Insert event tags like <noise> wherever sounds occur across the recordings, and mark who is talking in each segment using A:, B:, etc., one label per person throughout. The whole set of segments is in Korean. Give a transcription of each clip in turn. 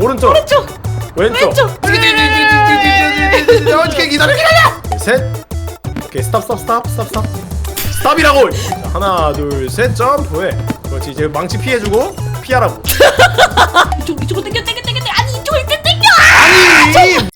A: 오른쪽.
B: 왼쪽.
A: 왼쪽.
B: 왼쪽.
A: 어떻게 기다려 기다려. 셋. 오케이 스탑 스탑 스탑 스탑 스탑. 스탑이라고. 자, 하나 둘셋 점프해. 그렇지 이제 망치 피해주고 피하라고. <laughs>
B: 이쪽 이쪽으로 당겨 당겨 당겨 당겨. 아니 이쪽으로 이렇게 당겨!
A: 아니!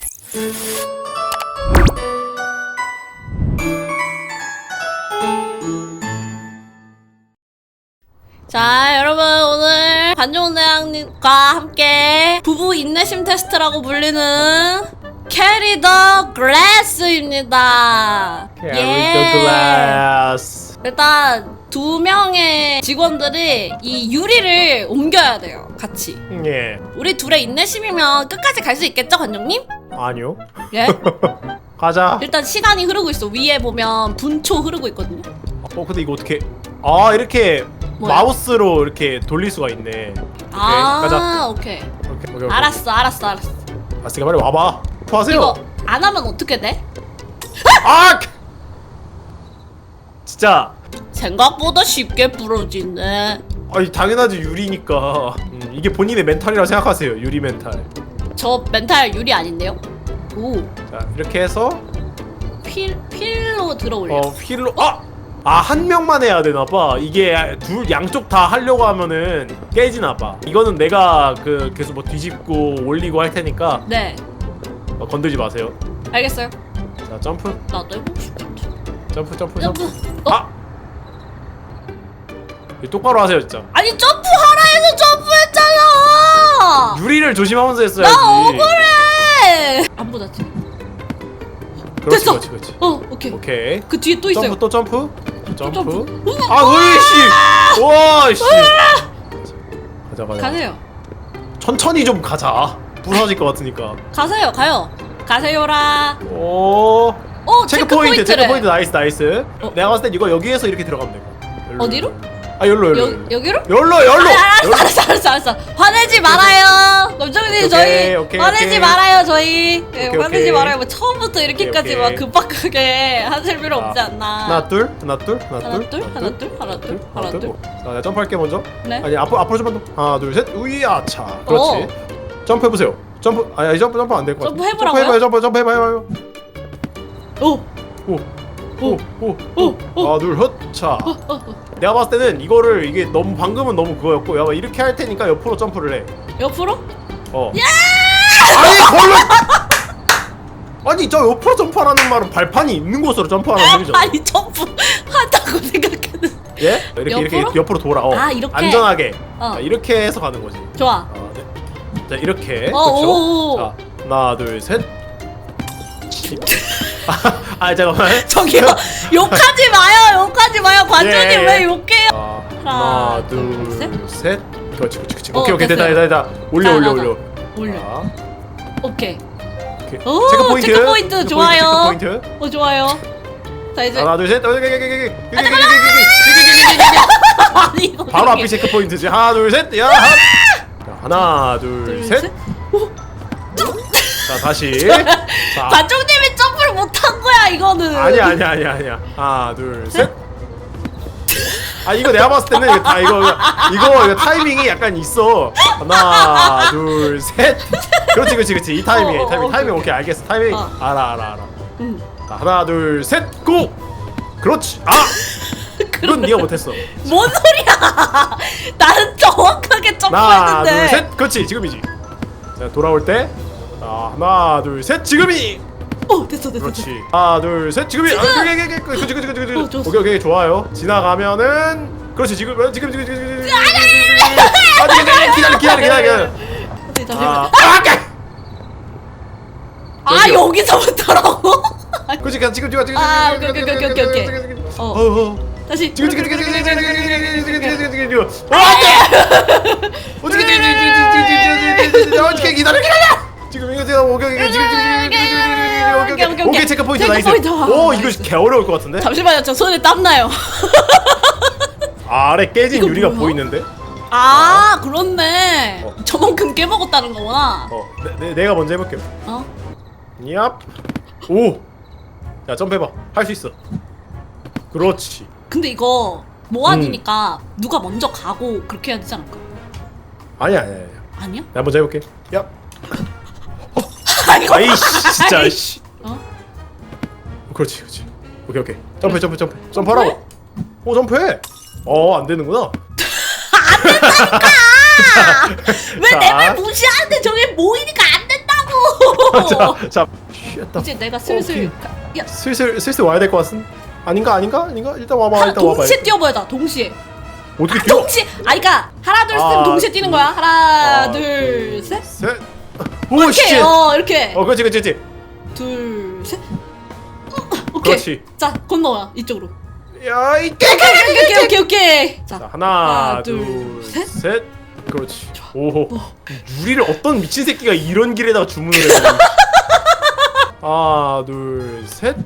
B: 자 여러분 오늘 관종대왕님과 함께 부부 인내심 테스트라고 불리는 캐리 더 글래스입니다.
A: Carry the glass
B: 일단 두 명의 직원들이 이 유리를 옮겨야 돼요 같이.
A: 예.
B: 우리 둘의 인내심이면 끝까지 갈 수 있겠죠 관종님?
A: 아니요.
B: 예? <laughs>
A: 가자.
B: 일단 시간이 흐르고 있어. 위에 보면 분초 흐르고 있거든요.
A: 어 근데 이거 어떻게 아 이렇게
B: 뭐야?
A: 마우스로 이렇게 돌릴 수가 있네.
B: 아 오케이.
A: 오케이 오케이.
B: 알았어 알았어 알았어.
A: 아스가 빨리 와봐. 토하세요.
B: 이거 안 하면 어떻게 돼?
A: 아! 진짜.
B: 생각보다 쉽게 부러지네.
A: 아니 당연하지 유리니까. 음, 이게 본인의 멘탈이라고 생각하세요 유리 멘탈.
B: 저 멘탈 유리 아닌데요? 오.
A: 자 이렇게 해서
B: 필, 필로 들어 올려.
A: 어 휠로 아! 아 한 명만 해야 되나 봐. 이게 둘 양쪽 다 하려고 하면은 깨지나 봐. 이거는 내가 그 계속 뭐 뒤집고 올리고 할 테니까
B: 네.
A: 어, 건들지 마세요.
B: 알겠어요.
A: 자 점프.
B: 나도 해보고 싶은데.
A: 점프 점프
B: 점프.
A: 점프.
B: 어?
A: 아! 이거 똑바로 하세요 진짜.
B: 아니 점프하라 해서 점프했잖아!
A: 유리를 조심하면서 했어야지.
B: 나 억울해! 안 보다지
A: 그렇지
B: 됐어.
A: 그렇지 그렇지.
B: 어 오케이.
A: 오케이.
B: 그 뒤에 또 있어요.
A: 점프 또 점프 점프. 아 으이씨! 와 씨. 가자 가자.
B: 가세요.
A: 천천히 좀 가자. 부서질 것 같으니까.
B: 가세요 가요. 가세요라.
A: 오.
B: 어
A: 체크 포인트. 체크
B: 포인트
A: 나이스 나이스.
B: 어?
A: 내가 봤을 땐 이거 여기에서 이렇게 들어가면 돼.
B: 어디로?
A: 아 열로 열로.
B: 여,
A: 열로
B: 여기로?
A: 열로 열로.
B: 아, 알았어 알았어 알았어 알았어. 화내지 말아요. 검정님
A: 오케이,
B: 저희
A: 오케이,
B: 화내지
A: 오케이.
B: 말아요 저희. 네,
A: 오케이,
B: 화내지
A: 오케이.
B: 말아요. 뭐 처음부터 이렇게까지
A: 오케이,
B: 막
A: 오케이.
B: 급박하게 <laughs> 하실 필요 없지
A: 아,
B: 않나.
A: 하나 둘? 하나 둘? 하나 둘?
B: 둘? 하나 둘? 하나 둘? 하나 둘?
A: 자 내가 점프할게 먼저.
B: 네.
A: 아니 앞으로 앞으로 좀만 더. 하나 둘 셋. 우이아차. 그렇지. 점프 해 보세요. 점프 아니 점프 점프 안 될 것 같아.
B: 점프 해보라고요?
A: 점프 해봐요 점프 점프 해봐요.
B: 오!
A: 오 오 오오. 하나 둘헛차 내가 봤을 때는 이거를 이게 너무 방금은 너무 그거였고 야 이렇게 할 테니까 옆으로 점프를 해
B: 옆으로?
A: 어. 아니 걸로 <laughs> 아니 저 옆으로 점프하라는 말은 발판이 있는 곳으로 점프하라는 소리잖아
B: 아니 점프 하다고 생각했는데
A: 예? 이렇게 이렇게
B: 옆으로?
A: 옆으로 돌아 어.
B: 아, 이렇게?
A: 안전하게
B: 어.
A: 자, 이렇게 해서 가는 거지
B: 좋아
A: 어, 네. 자 이렇게
B: 어,
A: 그렇죠
B: 오, 오.
A: 자 하나 둘 셋 <laughs> 아 잠깐만. <laughs>
B: 저기요. 욕하지 마요. 욕하지 마요. 관전님
A: 예.
B: 왜 욕해요?
A: 아,
B: 하나,
A: 하나
B: 둘, 셋.
A: 둘셋. 그렇지 그렇지 그렇지.
B: 어,
A: 오케이 오케이. 됐다. 됐다 됐다. 올려
B: 자,
A: 올려. 올려.
B: 올려.
A: 자,
B: 오케이.
A: 오케이.
B: 오,
A: 체크 포인트.
B: 좋아요.
A: 체크 포인트.
B: 어 좋아요. 자 이제
A: 하나 둘셋.
B: 아니 이거 <laughs>
A: 바로
B: 이게-
A: 앞이 체크 포인트지. 하나 둘 셋 야. 하나 둘셋.
B: 셋.
A: 자 다시. <laughs> 자
B: 거야 이거는.
A: 아니야 아니야 아니야 아니야. 하나 둘 셋 아 이거 내가 봤을 때는 이거 다 이거 이거 이거 타이밍이 약간 있어. 하나 둘 셋. 그렇지 그렇지 그렇지. 이 타이밍
B: 어, 어,
A: 이 타이밍
B: 어,
A: 타이밍
B: 오케이,
A: 오케이 알겠어. 타이밍.
B: 어.
A: 알아 알아 알아.
B: 응.
A: 자, 하나 둘 셋 고! 그렇지. 아! 그건 네가 못했어.
B: 뭔 소리야? 나는 정확하게
A: 하나
B: 점프했는데.
A: 둘 셋. 그렇지 지금이지. 자 돌아올 때. 자, 하나 둘 셋. 지금이
B: 어 됐어 됐어 됐어
A: 그렇지 하나 둘 셋 지금이 아, 그게, 그게, 그게, 그렇지 그렇지 그렇지
B: 어,
A: 그렇지
B: 좋았어.
A: 오케이 오케이 좋아요 지나가면은 그렇지 지금 어, 지금 지금 지금 지금 지금 아 지금 지금 기다려 기다려 기다려 기다려
B: 어디 잠시만
A: 아
B: 아, 아
A: 저기요.
B: 여기서부터라고
A: 그렇지 그냥 지금 지금 지금
B: 아, 오케이, 오케이, 오케이, 오케이, 오케이. 어.
A: 어 어
B: 다시
A: 지금 지금 지금 지금 지금 지금 지금 지금 지금 지금 지금 지금 어 안 돼 어떻게 지금 지금 지금 지금 지금 지금 지금 어떻게 기다려 기다려 지금 이거 지금 오케이 오케이 지금 지금 지금 지금 지금 지금 오케이 오케이 체크 포인트
B: 체크
A: 나이스
B: 포인트.
A: 오 이거. 개 어려울 것 같은데
B: 잠시만요 저 손에 땀 나요 <laughs>
A: 아래 깨진
B: 이거
A: 유리가
B: 뭐야?
A: 보이는데
B: 아 그렇네
A: 어.
B: 저만큼 깨먹었다는 거구나
A: 어 내, 내, 내가 먼저 해볼게
B: 어?
A: 얍 오! 야 점프해봐 할 수 있어 그렇지
B: 근데 이거 모아지니까 누가 먼저 가고 그렇게 해야 되지 않을까?
A: 아니야 아니야 아니야
B: 아니야?
A: 나 먼저 해볼게. 야, <laughs>
B: 아이고.
A: 아이씨, 진짜, 씨.
B: 어?
A: 그렇지, 그렇지. 오케이, 오케이. 점프, 점프, 점프. 점프하라고. 어, 점프해. 어, 안 되는구나.
B: 왜 <laughs>
A: 자.
B: 내말 무시하는데 저게 모이니까 안 된다고. <laughs>
A: 자, 자, 쉬었다.
B: 이제 내가 슬슬
A: 오케이.
B: 가- 야
A: 슬슬 슬슬 와야 될 것 같은. 아닌가, 아닌가, 아닌가? 일단 와봐,
B: 하,
A: 일단 와봐.
B: 동시에 다 동시에.
A: 어떻게
B: 아,
A: 뛰어?
B: 동시에. 아 그러니까 하나 둘셋
A: 아,
B: 동시에 뛰는 거야. 하나
A: 아,
B: 둘 셋.
A: 셋. 오, 씨.
B: 어 이렇게
A: 어, 그렇지, 그렇지, 그렇지.
B: 둘 오케이.
A: 그렇지.
B: 자 건너와 이쪽으로.
A: 야, 이
B: 오케이 오케이 오케이 오케이. 자,
A: 자, 하나,
B: 하나,
A: 둘,
B: 둘,
A: 셋.
B: 셋.
A: 그렇지. 오호. 유리를 어떤 미친 새끼가 이런 길에다가 주문을 해. <laughs> 하나, 둘, 셋.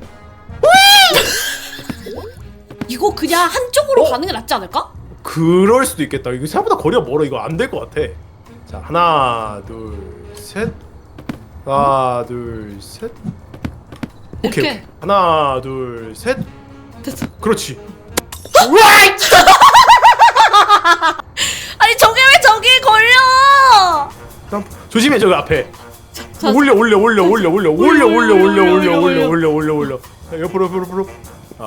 B: 이거 그냥 한쪽으로
A: 어?
B: 가는 게 낫지 않을까?
A: 그럴 수도 있겠다. 이거 생각보다 거리가 멀어. 이거 안 될 것 같아. 자, 하나, 둘, 셋. 하나, 둘, 셋. 오케이. 오케이. 하나, 둘, 셋.
B: 됐어.
A: 그렇지.
B: 아니 저게 왜 저기에 걸려?
A: 조심해 저기 앞에.
B: 자,
A: 올려 올려 올려 올려 올려 올려 올려 올려 올려 올려 올려
B: 올려.
A: 올려. 자, 옆으로 옆으로 옆으로.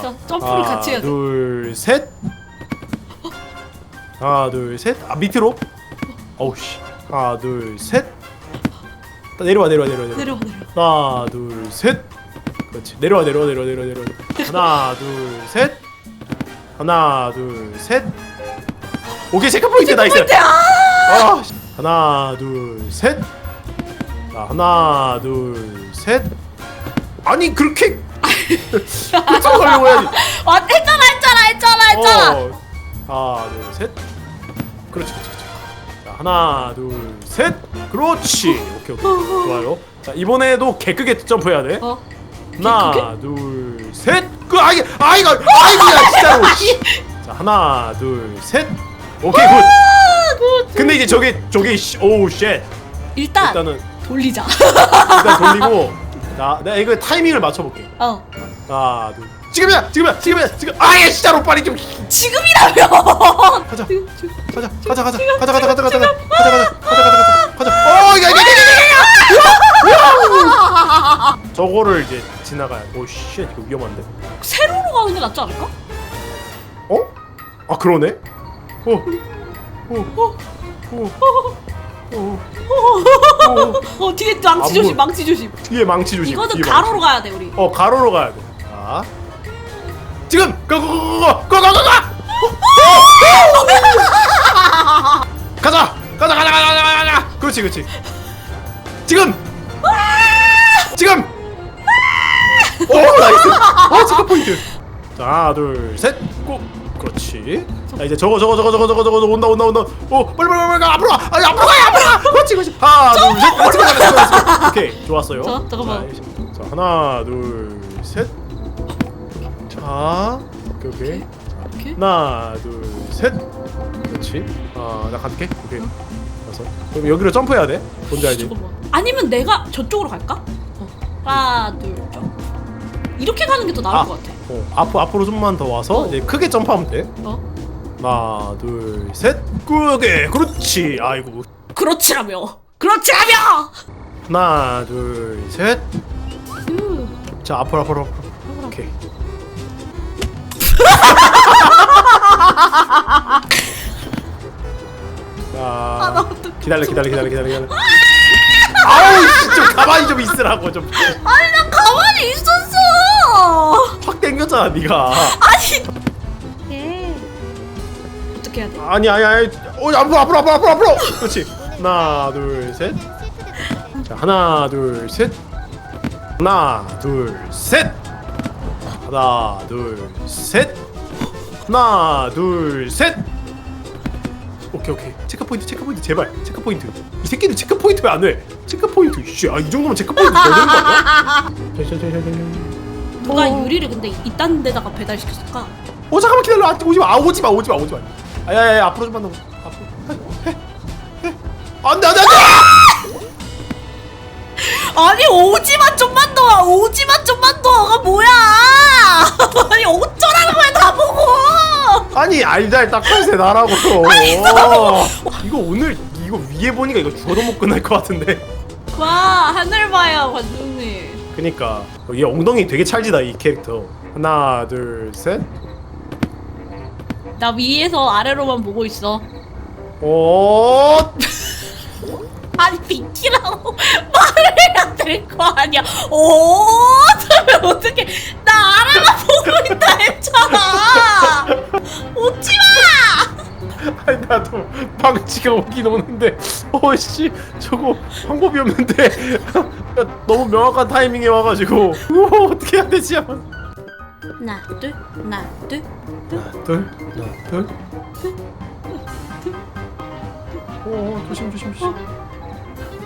B: 자, 점프를 같이 해야 돼.
A: 둘 셋. 하나 둘 셋. 아 밑으로. 어우 씨. 하나 둘 셋. 나 내려와 내려와 내려와 내려와.
B: 내려와 내려와.
A: 하나 둘 셋. 그렇지. 내려와 내려와 내려와 내려와 내려와. 하나 둘 셋. 하나 둘 셋. 오케이 체크 포인트 나이스.
B: 아!
A: 아, 씨. 하나 둘 셋. 자 하나 둘 셋. 아니 그렇게 그쪽 가려고 해야지. <laughs>
B: 아 했잖아 했잖아 했잖아 했잖아.
A: 어. 하나 둘 셋. 그렇지 그렇지 그렇지. 자 하나 둘 셋. 그렇지. 오케이 오케이 좋아요. 자 이번에도 개크게 점프해야 돼.
B: 어?
A: 하나 둘 셋. 그 아이 아이가 아이고야 진짜로. 씨. 자 하나 둘 셋. 오케이 굿.
B: 아, 굿.
A: 근데 이제 저게 저게 씨- 오우 쉣.
B: 일단
A: 일단은
B: 돌리자.
A: 일단 돌리고 <laughs> 나 내가 이거 타이밍을 맞춰볼게.
B: 어.
A: 하나 둘. 지금이야 지금이야 지금이야 지금. 아예 진짜로 빨리 좀
B: 지금이라면.
A: 가자
B: 지금, 지금.
A: 가자 가자 가자 가자 가자 가자 가자 가자 가자 가자 가자 가자 가자. 어 이거 이거 이거 저거를 이제 지나가야. 오쉣 이거 위험한데.
B: 세로로 가는 게 낫지 않을까?
A: 어? 아 그러네. 어. 어. 어. 어. 어.
B: 어 뒤에 망치
A: 안
B: 조심. 망치 조심.
A: 뒤에 망치 조심.
B: 이거는
A: 뒤에
B: 가로로. 가야 돼 우리.
A: 어 가로로 가야 돼. 자 지금 고고고고고고고고 가자 가자 가자 가자 가자 가자 그렇지 그렇지 지금 지금 오 어 체크 포인트. 자 하나 둘 셋 고. 그렇지. 자 이제 저거 저거 저거 저거 저거 저거 온다 온다 온다. 오 빨리 빨리 빨리 가 앞으로 가 아니 앞으로 가 앞으로 가! 그렇지 그렇지. 하나 둘 셋. 그렇지 그렇지 그렇지 오케이 좋았어요.
B: 자, 잠깐만.
A: 자, 자 하나 둘 셋. 자 오케이 오케이. 자,
B: 오케이.
A: 하나 둘 셋. 그렇지. 아나 갈게. 오케이. 가서 그럼 여기로 점프해야 돼. 뭔지 알지?
B: 잠깐만. 아니면 내가 저쪽으로 갈까? 어. 하나 둘 점. 이렇게 가는 게 더 나을
A: 아.
B: 것 같아.
A: 어 앞으로 앞으로 좀만 더 와서
B: 어.
A: 이제 크게 점프하면 돼
B: 어?
A: 하나 둘셋 끄게 그렇지 아이고
B: 그렇지라며. 그렇지라며.
A: 하나 둘셋자
B: 으.
A: 앞으로 앞으로 앞으로 오케이
B: 아, 나
A: 자
B: 어떡해.
A: 기다려 기다려 기다려 기다려 기다려 아우 씨, 좀 가만히 좀 있으라고 좀확
B: 아니 나 가만히 있었어.
A: 땡겼잖아 네가.
B: 아니. 예. 어떻게 해야 돼?
A: 아니 아니 아니. 어 앞으로 앞으로 앞으로 앞으로 앞으로. 그렇지. 하나 둘셋자 하나 둘셋. 하나 둘셋. 하나 둘셋. 하나 둘셋. 오케이 오케이. 체크 포인트 체크 포인트 제발. 체크 포인트. 이 새끼들 체크 포인트 왜 안 해? 체크 포인트 씨아이 정도면 체크 포인트 더 되는 거 아니야? <laughs>
B: 누가
A: 어.
B: 유리를 근데 이딴 데다가 배달시켰을까?
A: 어 잠깐만 기다려 아, 오지마 아 오지마 오지마 오지마 아야야야 앞으로 좀만 더 앞으로 해, 해, 해. 안돼 안돼 안돼 <laughs>
B: 아니 오지만 좀만 더 와. 오지만 좀만 더가 뭐야? <laughs> 아니 어쩌라는 거야 다 보고.
A: 아니 알잘 딱한세 나라고 <laughs>
B: 아니.
A: 이거 오늘 이거 위에 보니까 이거 죽어도 못 끝날 것 같은데.
B: 와 하늘 봐요 관중님.
A: 그니까 얘 엉덩이 되게 찰지다 이 캐릭터. 하나 둘 셋.
B: 나 위에서 아래로만 보고 있어.
A: 오.
B: 아니 비키라고 <laughs> 말을 해야 될 거 아니야. 오, 저면 <laughs> 어떻게 나 아래만 보고 있다 했잖아.
A: 아니 나도 방치가 오긴 오는데 어씨 저거 방법이 없는데 <laughs> 너무 명확한 타이밍에 와가지고 우와 어떻게 해야 되지 하나
B: 하나 둘 하나 둘.
A: 둘 하나 둘 어, 조심 조심 조심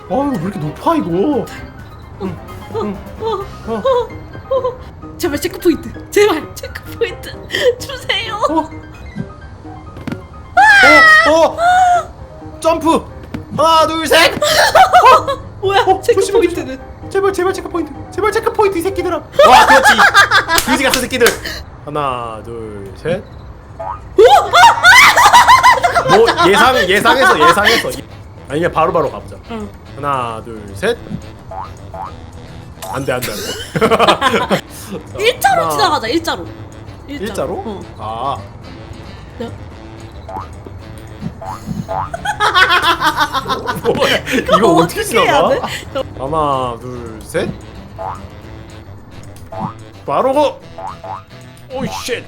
A: 아유 왜 이렇게 높아 이거 응, 응. 어,
B: 제발 체크 포인트. 제발 체크 포인트 <laughs> 주세요.
A: 어. 어, 어, 점프! 하나 둘 셋!
B: 뭐야?
A: 어,
B: 체크
A: 조심해,
B: 포인트는?
A: 제발 제발 체크 포인트. 제발 체크 포인트 이 새끼들아. 와 그렇지. 그지 같은 새끼들. 하나 둘 셋 뭐 예상 예상해서 예상해서 아니면 바로바로 가보자.
B: 응.
A: 하나 둘 셋. 안돼 안돼 안돼. <laughs>
B: 일자로
A: 하나.
B: 지나가자 일자로.
A: 일자로?
B: 어.
A: 아.
B: 네.
A: 뭐야? 이거 어떻게? 지나가? 하나 둘 셋. 바로 고 오이 쉣.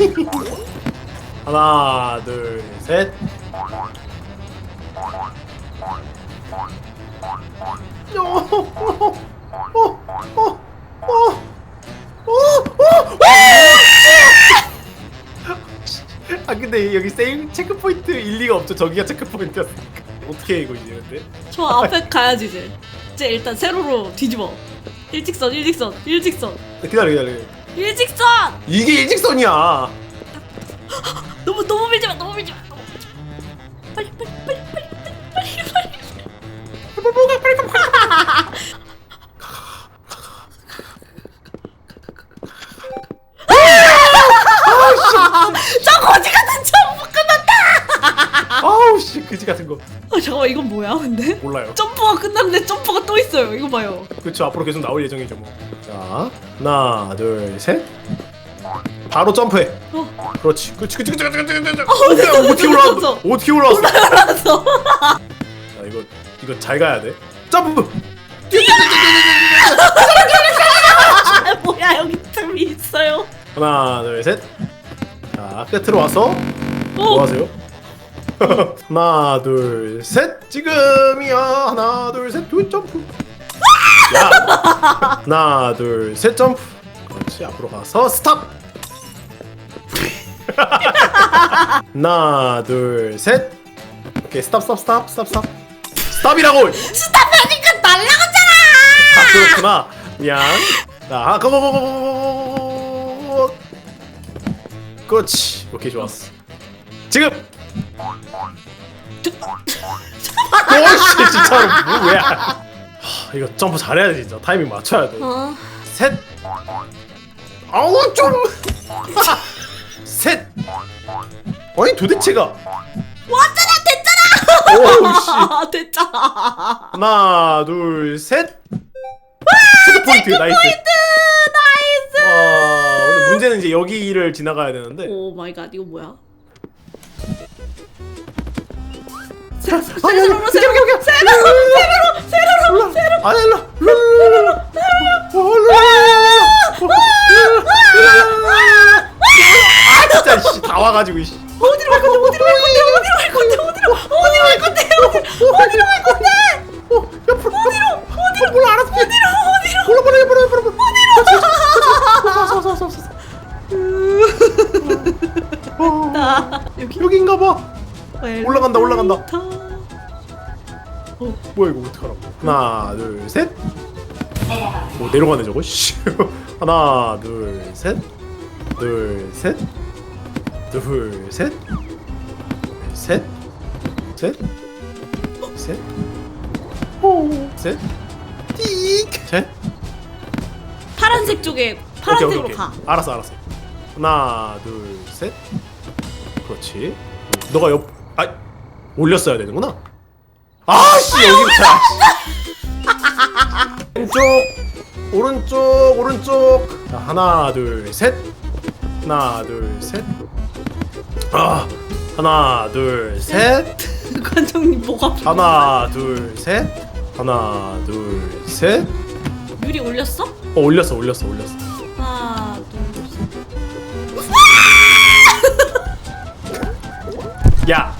A: 이게 뭐야? <laughs> 하나 둘 셋 아 근데 여기 세임 체크 포인트 일리가 없죠. 저기가 체크 포인트였으니까 어떻게 해 이거 이제 근데
B: 저 앞에 가야지 이제. 이제 일단 세로로 뒤집어. 일직선 일직선 일직선
A: 기다려 기다려.
B: 일직선.
A: 이게 일직선이야. <gasps>
B: 너무 너무 밀지 마 너무 밀지 마. 너무 밀지 마. 빨리 빨리 빨리 빨리 빨리 빨리 빨리. 저 거지 같은 점프 끝났다.
A: 아우 씨 그지 같은 거
B: 아 잠깐만 이건 뭐야 근데?
A: 몰라요.
B: 점프가 끝났는데 점프가 또 있어요. 이거 봐요.
A: 그렇죠 앞으로 계속 나올 예정이죠 뭐. 자 하나 둘 셋. 바로 점프해.
B: 어.
A: 그렇지. 그렇지 그렇지 그렇지 그렇지 그렇지.
B: 어,
A: 어떻게 올라왔어? 어떻게 올라왔어?
B: 알았어.
A: 자 이거 잘 가야 돼. 점프.
B: 아 뭐야 여기 틈이 있어요.
A: 하나 둘 셋. 자 끝으로 와서 뭐
B: 어.
A: 하세요? <laughs> 하나 둘 셋. 지금이야. 하나 둘 셋. 둘 점프. 야. <laughs> 하나 둘 셋 점프. 그렇지 앞으로 가서 스탑. <laughs> 하나 둘 셋. 오케이 스탑 스탑 스탑 스탑 스탑. 스탑이라고
B: 스탑하니까 날라갔잖아.
A: 아 그렇구나 미안 자 고고고고고고 그렇지 오케이 좋았어 지금 오씨 진짜로 뭐야 하, 이거 점프 잘해야 돼 진짜 타이밍 맞춰야 돼셋 아우 좀셋 아니 도대체가
B: 왔잖아.
A: 오씨.
B: 아 됐잖아.
A: 하나 둘 셋. 체크 포인트 나이스.
B: 나이스.
A: 와 근데 문제는 이제 여기를 지나가야 되는데.
B: 오 마이 갓 이거 뭐야?
A: 아니, 아니,
B: 세로로 세로로
A: 오케이.
B: 세로로 세로로 세로로
A: 아니 일로 일로 아 진짜 씨다 와가지고 씨.
B: 어디로 갈 건데 어디로 갈 건데 어디로 갈 건데 어디로 어디로 갈 건데 어디로 어디로 갈 건데
A: 어 옆으로 어디로 어디로 몰라 알았어
B: 어디로 어디로
A: 몰라 몰라 몰라 몰라 몰라 어디로 어서 어서
B: 나 여기
A: 여긴가 봐 올라간다, 올라간다.
B: 어,
A: 뭐야 이거 어떡하라고 하나 둘 셋 오 내려가네 저거 씨 하나 둘 셋 둘 셋 셋 셋 셋셋셋 띡셋
B: 파란색 쪽에
A: 오케이,
B: 파란색으로
A: 오케이, 오케이.
B: 가.
A: 알았어 알았어. 하나 둘 셋. 그렇지. 너가 옆 아 올렸어야 되는구나. 아씨 여기부터. <laughs> 왼쪽 오른쪽 오른쪽. 자, 하나 둘 셋. 하나 둘 셋. 아 하나 둘 셋. <laughs>
B: 관장님 뭐가
A: 하나 둘 셋. 하나 둘 셋.
B: 유리 올렸어?
A: 어 올렸어 올렸어 올렸어.
B: 하나 둘 셋.
A: 야.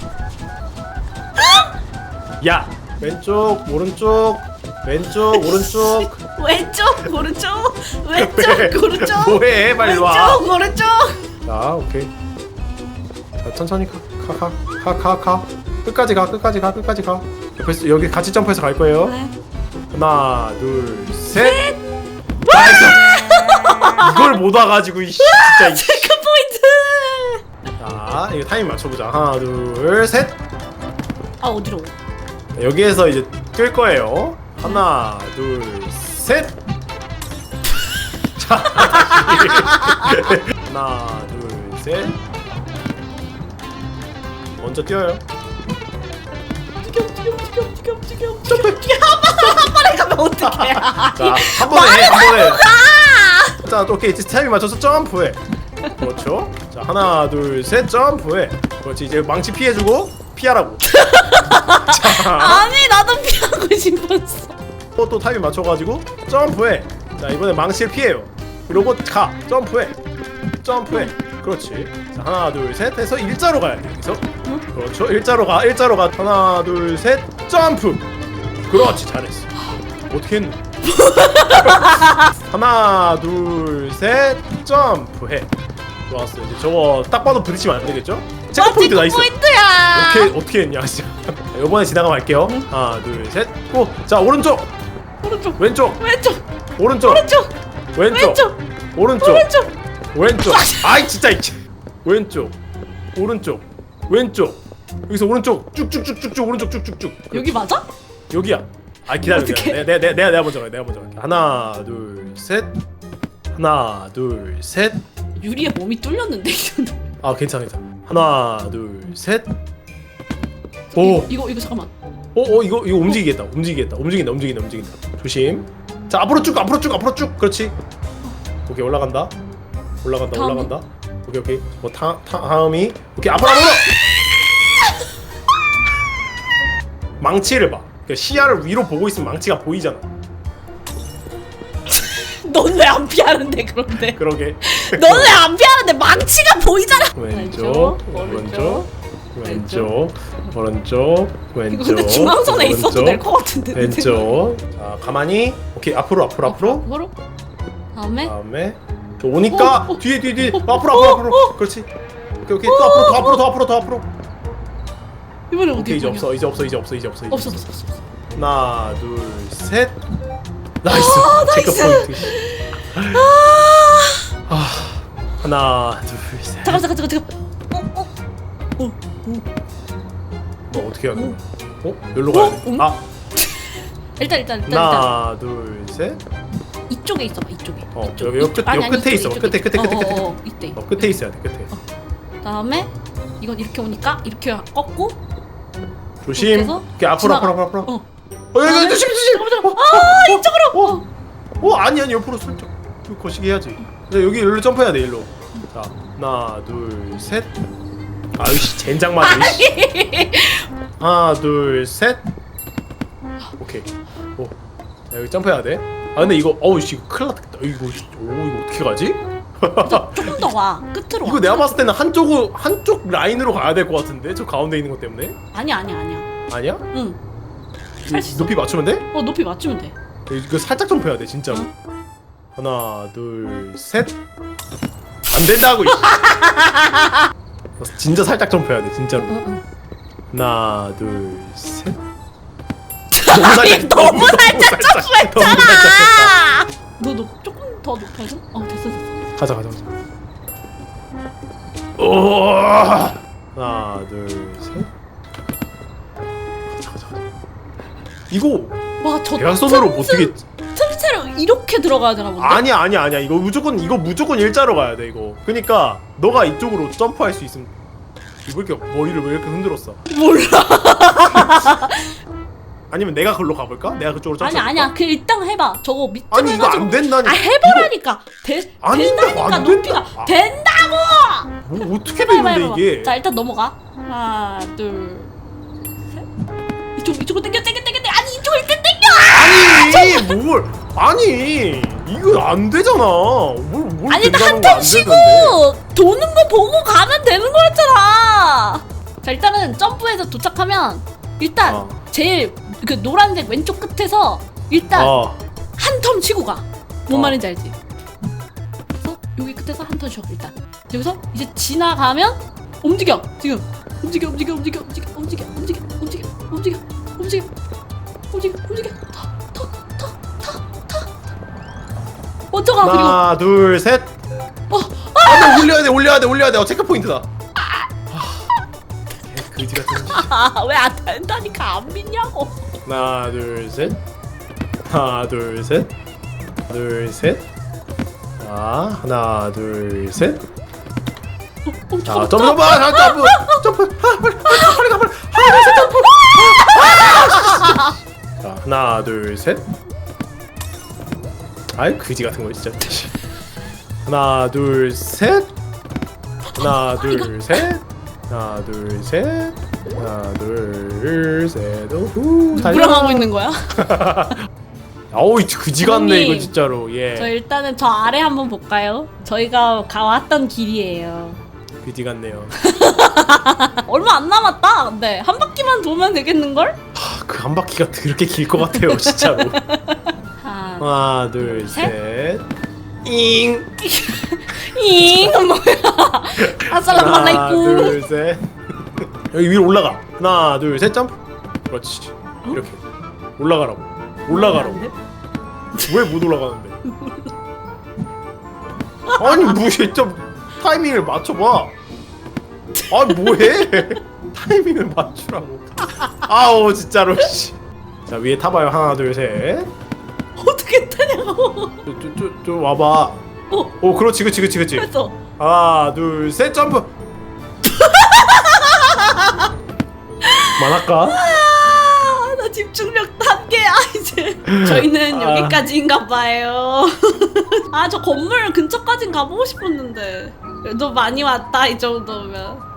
A: 야. 왼쪽, 오른쪽, 왼쪽, 오른쪽. <laughs>
B: 왼쪽 오른쪽 왼쪽 <laughs> 오른쪽
A: 뭐해? 빨리 와.
B: 왼쪽 오른쪽
A: 자, 오케이. 자, 천천히 가, 가, 가, 가, 가, 가. 끝까지 가, 끝까지 가, 끝까지 가. 옆에서 여기 같이 점프해서 갈 거예요.
B: 네.
A: 하나, 둘, 셋. 나이스. 이걸 못 와가지고 이 씨, 진짜. 이 씨.
B: 체크 포인트
A: 자, 이거 타이밍 맞춰보자. 하나, 둘, 셋.
B: 아 어디로
A: 여기에서 이제 끌 거예요. 하나, 둘, 셋. 자, <laughs> 하나, 둘, 셋. 먼저 뛰어요.
B: 움직여 움직여 움직여 움직여 움직여 움직여 움직여 한번한 번에 가면 어떡해 <laughs>
A: 자, 한 번에 해, 한 번에. 자, 또 오케이. 이제 타이밍 맞춰서 점프해. 그렇죠. 자, 하나, 둘, 셋, 점프해. 그렇지. 이제 망치 피해주고 피하라고. <laughs> 자,
B: 아니 나도 피하고 싶었어
A: 또, 또 타이밍 맞춰가지고 점프해. 자 이번에 망치를 피해요. 그리고 가 점프해. 점프해. 그렇지. 자 하나 둘 셋 해서 일자로 가야 돼 여기서. 그렇죠. 일자로 가. 일자로 가. 하나 둘 셋 점프. 그렇지 잘했어. 어떻게 했노? <laughs> 하나 둘 셋 점프해. 좋았어. 이제 저거 딱 봐도 부딪히면 안 되겠죠? 체크 포인트 나 있어.
B: 포인트야
A: 어떻게 어떻게 했냐 <laughs> 진짜. 이번에 지나가면 할게요. 하나 둘 셋. 고. 자 오른쪽
B: 오른쪽
A: 왼쪽
B: 왼쪽
A: 오른쪽
B: 오른쪽
A: 왼쪽
B: 왼쪽
A: 오른쪽
B: 오른쪽
A: 왼쪽. 아이 진짜 이 왼쪽. 오른쪽. 왼쪽. 여기서 오른쪽. 쭉쭉쭉쭉쭉 오른쪽 쭉쭉쭉.
B: 여기 맞아?
A: 여기야. 아 기다려
B: 어떡해?
A: 기다려. 내가 내가 내가 내가 먼저 갈게 내가 먼저 갈게. 하나 둘 셋. 하나 둘 셋 아
B: 유리의 몸이 뚫렸는데 이거는
A: 아, 괜찮아 괜찮아. 하나 둘셋오. 오,
B: 이거 이거 잠깐만.
A: 오, 이거 이거 움직이겠다. 움직이겠다. 움직인다 움직인다 움직인다. 조심. 자 앞으로 쭉 앞으로 쭉 앞으로 쭉. 그렇지. 오케이 올라간다 올라간다
B: 다음이?
A: 올라간다. 오케이 오케이. 뭐 타, 타, 다음이? 오케이 앞으로 앞으로! 망치를 봐. 그러니까 시야를 위로 보고 있으면 망치가 보이잖아. <laughs>
B: 넌 왜 안 피하는데 그런데? <laughs>
A: 그러게.
B: 넌 왜 안 피하는데? 망치가 보이잖아!
A: 왼쪽 오른쪽 왼쪽 오른쪽 왼쪽
B: 근데 중앙선에 있어도 될 것 같은데
A: 왼쪽. 자 가만히. 오케이 앞으로 앞으로 앞으로.
B: 앞으로? 다음에?
A: 다음에. 또 오니까
B: 어, 어.
A: 뒤에 뒤에 뒤에.
B: 어,
A: 앞으로 앞으로
B: 어,
A: 앞으로.
B: 어.
A: 그렇지. 오케이 오케이. 또 앞으로 더 앞으로 더 앞으로 더 앞으로.
B: 이번에 어디
A: 오케이 이제? 없어 이제 없어 이제 없어 이제 없어 이제
B: 없어 없어. 없어.
A: 하나 둘셋. 나이스.
B: 아, <laughs>
A: 체크
B: 나이스.
A: 포인트. 아. 하나 둘셋.
B: 잠깐 잠깐 잠깐 잠깐. 어, 어. 어, 어.
A: 뭐 어떻게 해야 되나? 어? 여기로 가야 돼.
B: 응?
A: 아 <laughs>
B: 일단 일단 일단
A: 하나 둘셋
B: 이쪽에 있어봐 이쪽에.
A: 어,
B: 이쪽,
A: 여기 옆
B: 이쪽.
A: 끝-
B: 아니,
A: 끝에
B: 이쪽에,
A: 있어.
B: 이쪽에.
A: 끝에, 끝에, 끝에,
B: 어,
A: 끝에.
B: 어, 어, 이때
A: 어. 끝에 있어야 돼 끝에.
B: 다음에 이건 이렇게 오니까 이렇게 꺾고
A: 조심.
B: 이렇게 해서
A: 이렇게 앞으로
B: 지나가.
A: 앞으로 앞으로 앞으로.
B: 어.
A: 어 여기
B: 다음에
A: 조심 조심.
B: 잠깐만, 잠깐만.
A: 어,
B: 아
A: 어,
B: 이쪽으로.
A: 어, 어 아니 아니 옆으로 슬쩍 좀 거시기 해야지. 근데 여기 일로 점프해야 돼 일로. 자 하나 둘셋. 아유씨 젠장 맞아 이씨. 하나 둘셋. 오케이. 오. 자, 여기 점프해야 돼 아 근데 이거 어우 씨 이거 큰일 났다. 이거 오 이거 어떻게 가지?
B: 조금 더 와. 끝으로 와
A: 이거 내가 봤을 때는 한쪽 한쪽 라인으로 가야 될 것 같은데? 저 가운데 있는 것 때문에?
B: 아니야 아니야 아니야.
A: 아니야?
B: 응. 할 수 있어.
A: 높이 맞추면 돼?
B: 어 높이 맞추면 돼.
A: 이거 살짝 점프해야 돼 진짜로. 하나 둘셋. 안 된다고 이씨. <laughs> 진짜 살짝 점프해야 돼 진짜로.
B: 응, 응.
A: 하나 둘셋
B: 아니, 너무 살짝
A: 너무 살짝 됐다.
B: 너너 조금 더 높아져? 어 됐어 됐어.
A: 가자 가자 가자. 오 하나 둘셋. 가자 가자 가자. 이거
B: 와저
A: 대각선으로 못 뛰겠지
B: 트루체로 이렇게 들어가야 되나 본데?
A: 아니야 아니야 아니야. 이거 무조건 이거 무조건 일자로 가야 돼 이거. 그니까 너가 이쪽으로 점프할 수 있으면 왜 이렇게 머리를 왜 이렇게 흔들었어?
B: 몰라. <laughs>
A: 아니면 내가 그걸로 가볼까? 내가 그쪽으로 점프
B: 아니 아니야. 그 일단 해봐. 저거 밑으로
A: 아니 이거
B: 해가지고.
A: 안 된다니
B: 아 해보라니까. 돼
A: 아니,
B: 된다니까
A: 안
B: 높이가
A: 된다. 아.
B: 된다고.
A: 뭐 어떻게
B: 해봐 해봐
A: 되는데
B: 해봐.
A: 이게
B: 자 일단 넘어가. 하나 둘 셋. 이쪽 이쪽으로 당겨 당겨 당겨 당겨. 아니 이쪽을 일단 당겨.
A: 아니 뭘 아니 이거 안 되잖아 뭘 뭘
B: 아니 일단 한턴 쉬고 도는 거 보고 가면 되는 거였잖아. 자 일단은 점프해서 도착하면 일단
A: 어.
B: 제일 그 노란색 왼쪽 끝에서 일단 어한턴 쉬고 가. 뭔
A: 어.
B: 말인지 알지? 그래서 여기 끝에서 한 턴 쉬어 일단. 여기서 이제 지나가면 움직여 지금 움직여 움직여 움직여 움직여 움직여 움직여 움직여 움직여 움직여 움직여 움직여 터터터터터 먼저 가 그리고
A: 하나 둘 셋
B: 어,
A: 아, 올려야 돼 올려야 돼 올려야 돼 어, 체크 포인트다 아, 그지 같은 짓.
B: 왜안 된다니까 안 믿냐고
A: 하나 둘셋. 하나 둘셋. 둘셋. 자 하나 둘셋.
B: 어,
A: 자
B: 저-
A: 점프 점프. 아, 점프. 점프. 아, 빨리 빨리 가 빨리. 하나 둘셋 점프. 아, 자 하나 둘셋. 아이 그지 같은 거 진짜. 하나 둘셋. 하나 둘셋. 하나 둘셋 하나 둘셋 오후
B: 누구랑 하고 있는 거야? <laughs>
A: 아우 그지 같네 이거 진짜로 저예
B: 일단은 저 아래 한번 볼까요? 저희가 가왔던 길이에요.
A: 그지 같네요 <laughs>
B: 얼마 안 남았다. 근데 한 바퀴만 돌면 되겠는걸?
A: 그한 바퀴가 그렇게 길 것 같아요 진짜로 <laughs>
B: 하...
A: 하나 둘셋 잉
B: 잉 뭐야?
A: 하나
B: 아살라말라이쿰.
A: 둘셋 여기 위로 올라가. 하나 둘 셋 점프. 그렇지. 이렇게. 올라가라고. 올라가라고. 왜 못 올라가는데? 아니 뭐해 좀 타이밍을 맞춰봐. 아 뭐해? <laughs> 타이밍을 맞추라고. 아우 진짜로 씨. 자 위에 타봐요. 하나 둘셋.
B: 어떻게 타냐고?
A: 저저저 와봐.
B: 어,
A: 오 그렇지 그렇지 그렇지 그렇지.
B: 했어.
A: 하나 둘셋 점프 <laughs> 만할까?
B: 아, 나 집중력 단계야 이제. 저희는
A: 아.
B: 여기까지인가 봐요. <laughs> 아, 저 건물 근처까진 가보고 싶었는데. 그래도 많이 왔다 이 정도면.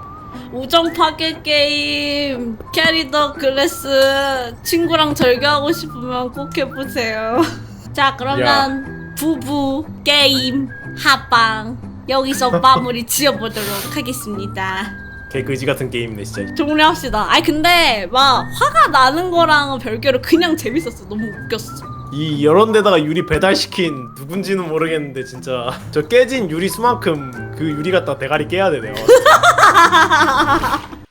B: 우정 파괴 게임, 캐리더 글래스, 친구랑 절교하고 싶으면 꼭 해보세요. <laughs> 자, 그러면 부부 게임 합방 여기서 마무리 지어보도록 하겠습니다.
A: 개그지 같은 게임이네 진짜
B: 종료합시다. 아니 근데 막 화가 나는 거랑은 별개로 그냥 재밌었어. 너무 웃겼어.
A: 이 이런 데다가 유리 배달시킨 누군지는 모르겠는데 진짜 저 깨진 유리 수만큼 그 유리 갖다 대가리 깨야 되네요 <laughs>